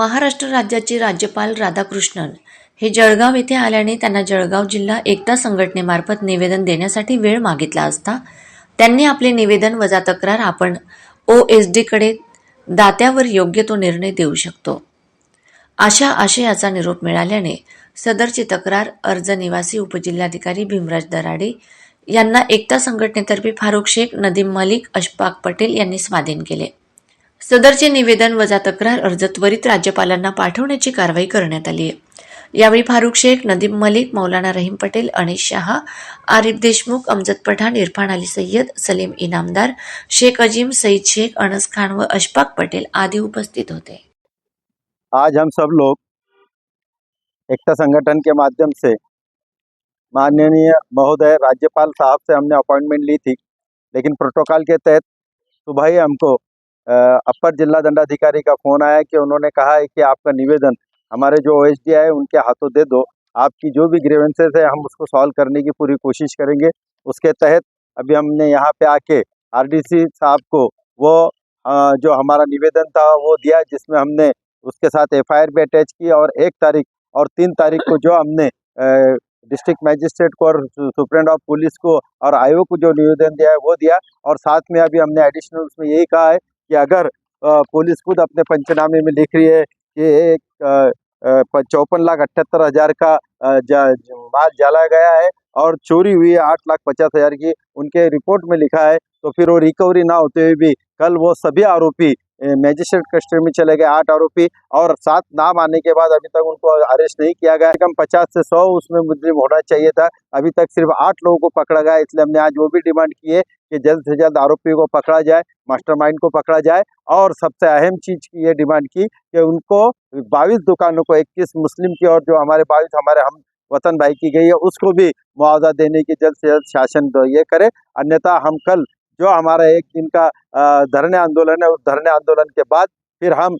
महाराष्ट्र राज्याचे राज्यपाल राधाकृष्णन हे जळगाव येथे आल्याने त्यांना जळगाव जिल्हा एकता संघटनेमार्फत निवेदन देण्यासाठी वेळ मागितला असता त्यांनी आपले निवेदन वजा तक्रार आपण ओ एस डीकडे दात्यावर योग्य तो निर्णय देऊ शकतो. अशा आशयाचा निरोप मिळाल्याने सदरची तक्रार अर्ज निवासी उपजिल्हाधिकारी भीमराज दराडे यांना एकता संघटनेतर्फे फारुख शेख नदीम मलिक अशफाक पटेल यांनी स्वाधीन केले. सदरचे निवेदन वजा तक्रार अर्ज त्वरित राज्यपालांना पाठवण्याची कारवाई करण्यात आली आहे. यावेळी फारुख शेख नदीम मलिक मौलाना रहीम पटेल अनिश शहा आरिफ देशमुख अमजद पठाण इरफान अली सय्यद सलीम इनामदार शेख अजीम सईद शेख अनस खान व अशफाक पटेल आदी उपस्थित होते. आज हम सब लोग एकता संगठन के माध्यम से माननीय महोदय राज्यपाल साहब से हमने अपॉइंटमेंट ली थी लेकिन प्रोटोकॉल के तहत सुबह ही हमको अपर जिला दंडाधिकारी का फ़ोन आया कि उन्होंने कहा है कि आपका निवेदन, हमारे जो ओ है उनके हाथों दे दो। आपकी जो भी ग्रीवेंसेस है, हम उसको सॉल्व करने की पूरी कोशिश करेंगे। उसके तहत अभी हमने यहाँ पे आके आरडीसी साहब को वो जो हमारा निवेदन था, वो दिया जिसमें हमने उसके साथ एफआईआर भी अटैच की और एक तारीख और तीन तारीख को जो हमने डिस्ट्रिक्ट मैजिस्ट्रेट को और सुप्रेंट ऑफ़ पुलिस को और आयोग को जो निवेदन दिया है, वो दिया। और साथ में अभी हमने एडिशनल उसमें यही कहा है कि अगर पुलिस खुद अपने पंचनामे में लिख रही है कि एक चौपन लाख अठहत्तर हज़ार का जा- माल जला गया है और चोरी हुई है आठ लाख पचास हज़ार की, उनके रिपोर्ट में लिखा है तो फिर वो रिकवरी ना होते हुए भी कल वो सभी आरोपी मैजिस्ट्रेट कस्टडी में चले गए आठ आरोपी और सात नाम आने के बाद अभी तक उनको अरेस्ट नहीं किया गया। कम पचास से सौ उसमें मुजरिम होना चाहिए था। अभी तक सिर्फ़ आठ लोगों को पकड़ा गया, इसलिए हमने आज वो भी डिमांड की है कि जल्द से जल्द आरोपी को पकड़ा जाए मास्टरमाइंड को पकड़ा जाए और सबसे अहम चीज़ की ये डिमांड की कि उनको बाईस दुकानों को इक्कीस मुस्लिम की और जो हमारे बाईस हमारे हम वतन भाई की गई है, उसको भी मुआवजा देने की जल्द से जल्द शासन ये करे। अन्यथा हम कल जो हमारा एक दिन का धरने आंदोलन है उस धरने आंदोलन के बाद फिर हम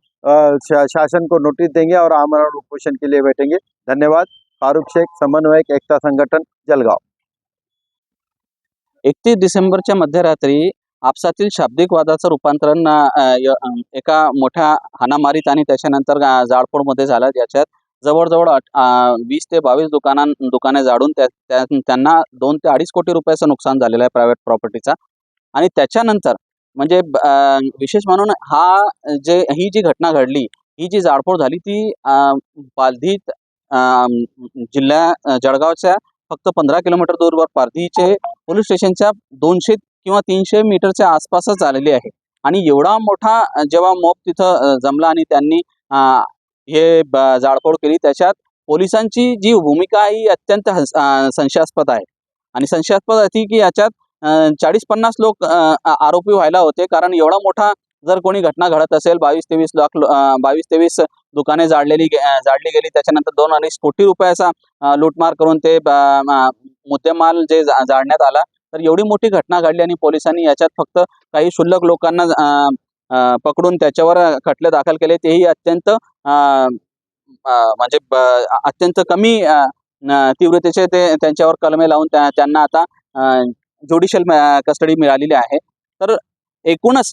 शा- शासन को नोटिस देंगे और आमरण उपोषण के लिए बैठेंगे। धन्यवाद। फारूक शेख समन्वयक एकता संगठन जलगाव। एकतीस डिसेंबरच्या मध्यरात्री आपसातील शाब्दिक वादाचं रूपांतरण एका मोठ्या हाणामारीत आणि त्याच्यानंतर जाळपोडमध्ये झालं. याच्यात जवळजवळ वीस ते बावीस दुकानां दुकाने जाळून त्यांना दोन ते अडीच कोटी रुपयाचं नुकसान झालेलं आहे प्रायव्हेट प्रॉपर्टीचा आणि त्याच्यानंतर म्हणजे विशेष म्हणून हा जे ही जी घटना घडली ही जी जाळपोळ झाली ती बालधीत पालधीत जिल्ह्या जळगावच्या फक्त पंधरा किलोमीटर दूरवर पारधीचे पोलीस स्टेशनच्या दोनशे किंवा तीनशे मीटरच्या आसपासच आलेली आहे. आणि एवढा मोठा जेव्हा मोप तिथं जमला आणि त्यांनी हे ब- जाळपोळ केली त्याच्यात पोलिसांची जी भूमिका ही अत्यंत हस- संशयास्पद आहे. आणि संशयास्पद अशी की याच्यात चाळीस पन्नास लोक अ, आरोपी व्हायला होते. कारण एवढा मोठा जर कोणी घटना घडत असेल बावीस तेवीस लाख बावीस तेवीस दुकाने जाळलेली जाळली गेली. त्याच्यानंतर दोन अडीच कोटी रुपयाचा लूटमार करून ते मुद्देमाल जे जाळण्यात आला. तर एवढी मोठी घटना घडली आणि पोलिसांनी याच्यात फक्त काही क्षुल्लक लोकांना पकडून त्याच्यावर खटले दाखल केले. तेही अत्यंत अ, म्हणजे अत्यंत कमी अ, तीव्रतेचे ते त्यांच्यावर कलमे लावून त्यांना आता ज्युडिशियल कस्टडी मिळालेली आहे. तर एकूणच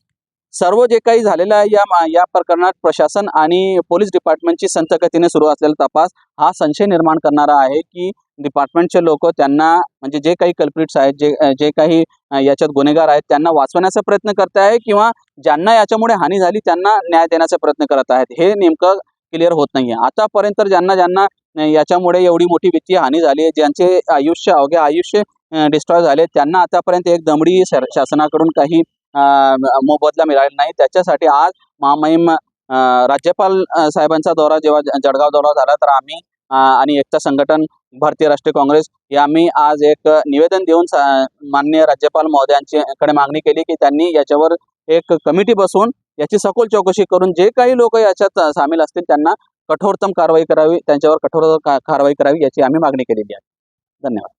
सर्व जे काही झालेलं आहे या या प्रकरणात प्रशासन आणि पोलीस डिपार्टमेंटची संथगतीने सुरू असलेला तपास हा संशय निर्माण करणारा आहे की डिपार्टमेंटचे लोक त्यांना म्हणजे जे काही कल्प्रिट्स आहेत जे जे काही याच्यात गुन्हेगार आहेत त्यांना वाचवण्याचा प्रयत्न करत आहे किंवा ज्यांना याच्यामुळे हानी झाली त्यांना न्याय देण्याचा प्रयत्न करत आहेत. हे नेमकं क्लिअर होत नाहीये. आतापर्यंत ज्यांना ज्यांना याच्यामुळे एवढी मोठी वित्तीय हानी झाली आहे ज्यांचे आयुष्य अवघ्या आयुष्य डिस्ट्रॉय झाले. त्यांना आतापर्यंत एक दमडी शासनाकडून काही मोबदला मिळालेला नाही. त्याच्यासाठी आज महामहिम राज्यपाल साहेबांचा दौरा जेव्हा जळगाव दौरा झाला तर आम्ही आणि एकता संघटन भारतीय राष्ट्रीय काँग्रेस या आम्ही आज एक निवेदन देऊन मान्य माननीय राज्यपाल महोदयांच्याकडे मागणी केली की त्यांनी याच्यावर एक कमिटी बसवून याची सखोल चौकशी करून जे काही लोक याच्यात सामील असतील त्यांना कठोरतम कारवाई करावी त्यांच्यावर कठोर कारवाई करावी याची आम्ही मागणी केलेली आहे. धन्यवाद.